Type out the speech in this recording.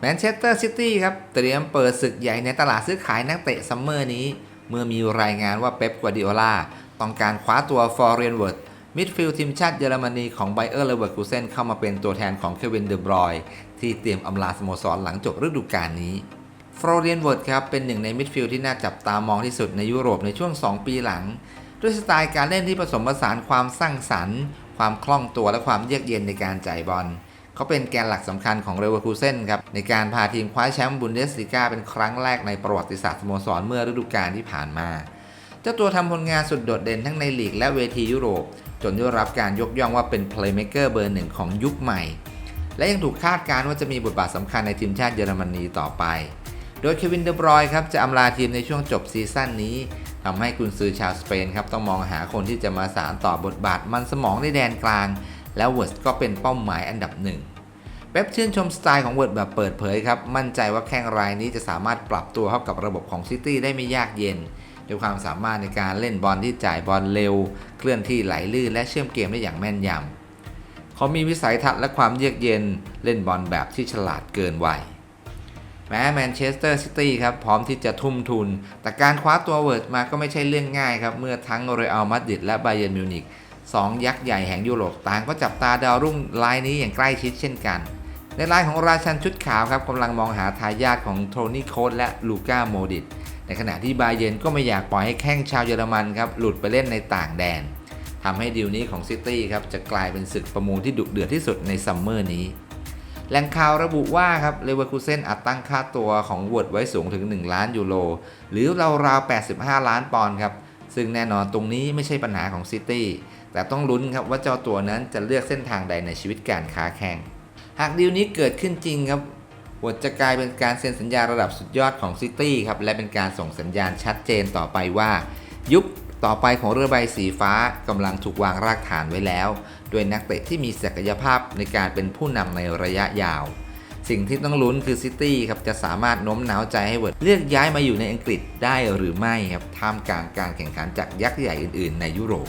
แมนเชสเตอร์ซิตี้ครับเตรียมเปิดศึกใหญ่ในตลาดซื้อขายนักเตะซัมเมอร์นี้ เมื่อมีรายงานว่าเป๊ปกัวดิโอลาต้องการคว้าตัวฟอร์เรนเวิร์ดมิดฟิลด์ทีมชาติเยอรมนีของไบเออร์เลเวอร์คูเซนเข้ามาเป็นตัวแทนของเควินเดอบรอยที่เตรียมอำลาสโมสรหลังจบฤดูกาลนี้ฟลอเรียนเวิร์ดครับเป็นหนึ่งในมิดฟิลด์ที่น่าจับตามองที่สุดในยุโรปในช่วง 2 ปีหลัง ด้วยสไตล์การเล่นที่ผสมผสานความสร้างสรรค์ ความคล่องตัวและความเยือกเย็นในการจ่ายบอล เขาเป็นแกนหลักสำคัญของเรเวอร์คูเซนครับในการพาทีมคว้าแชมป์บุนเดสลีกาเป็นครั้งแรกในประวัติศาสตร์สโมสรเมื่อฤดูกาลที่ผ่านมาเจ้าตัวทำผลงานสุดโดดเด่นทั้งในลีกและเวทียุโรป จนได้รับการยกย่องว่าเป็นเพลย์เม k เกอร์เบอร์หนึ่งของยุคใหม่ และยังถูกคาดการณ์ว่าจะมีบทบาทสำคัญในทีมชาติเยอรมนีต่อไป โดยเควินเดบรอยครับจะอำลาทีมในช่วงจบซีซั่นนี้ทำให้กุนซือชาวสเปนครับต้องมองหาคนที่จะมาสานต่อบทบาทมันสมองในแดนกลาง แล้วเวิร์สก็เป็นเป้าหมายอันดับหนึ่งเป๊ปชื่นชมสไตล์ของเวิร์ดแบบเปิดเผยครับ มั่นใจว่าแข้งรายนี้จะสามารถปรับตัวเข้ากับระบบของซิตี้ได้ไม่ยากเย็นด้วยความสามารถในการเล่นบอลที่จ่ายบอลเร็ว เคลื่อนที่ไหลลื่นและเชื่อมเกมได้อย่างแม่นยำเขามีวิสัยทัศน์และความเยือกเย็นเล่นบอลแบบที่ฉลาดเกินวัยแม้แมนเชสเตอร์ซิตี้ครับพร้อมที่จะทุ่มทุน แต่การคว้าตัวเวิร์ดมาก็ไม่ใช่เรื่องง่ายครับ เมื่อทั้งเรอัลมาดริดและไบเยร์นมิวนิก สองยักษ์ใหญ่แห่งยุโรปต่างก็จับตาดาวรุ่งรายนี้อย่างใกล้ชิดเช่นกัน ในรายของราชันชุดขาวครับกำลังมองหาทายาทของโทนี่โคสและลูก้าโมดิตในขณะที่บาเยนก็ไม่อยากปล่อยให้แข้งชาวเยอรมันครับหลุดไปเล่นในต่างแดนทำให้ดีลนี้ของซิตี้ครับจะกลายเป็นศึกประมูลที่ดุเดือดที่สุดในซัมเมอร์นี้แหล่งข่าวระบุว่าครับเลเวอร์คูเซนอาจตั้งค่าตัวของวอร์ดไว้สูงถึง 1 ล้านยูโรหรือราวๆ85 ล้านปอนด์ครับ ซึ่งแน่นอนตรงนี้ไม่ใช่ปัญหาของซิตี้แต่ต้องลุ้นครับว่าเจ้าตัวนั้นจะเลือกเส้นทางใดในชีวิตการค้าแข่ง หากดีลนี้เกิดขึ้นจริงครับวรจะกลายเป็นการเซ็นสัญญาระดับสุดยอดของซิตี้ครับและเป็นการส่งสัญญาณชัดเจนต่อไปว่า ยุคต่อไปของเรือใบสีฟ้ากำลังถูกวางรากฐานไว้แล้ว โดยนักเตะที่มีศักยภาพในการเป็นผู้นำในระยะยาว สิ่งที่ต้องลุ้นคือซิตี้ครับจะสามารถโน้มน้าวใจให้เวิร์ดเลือกย้ายมาอยู่ในอังกฤษได้หรือไม่ครับท่ามกลางการแข่งขันจากยักษ์ใหญ่อื่น ๆ ในยุโรป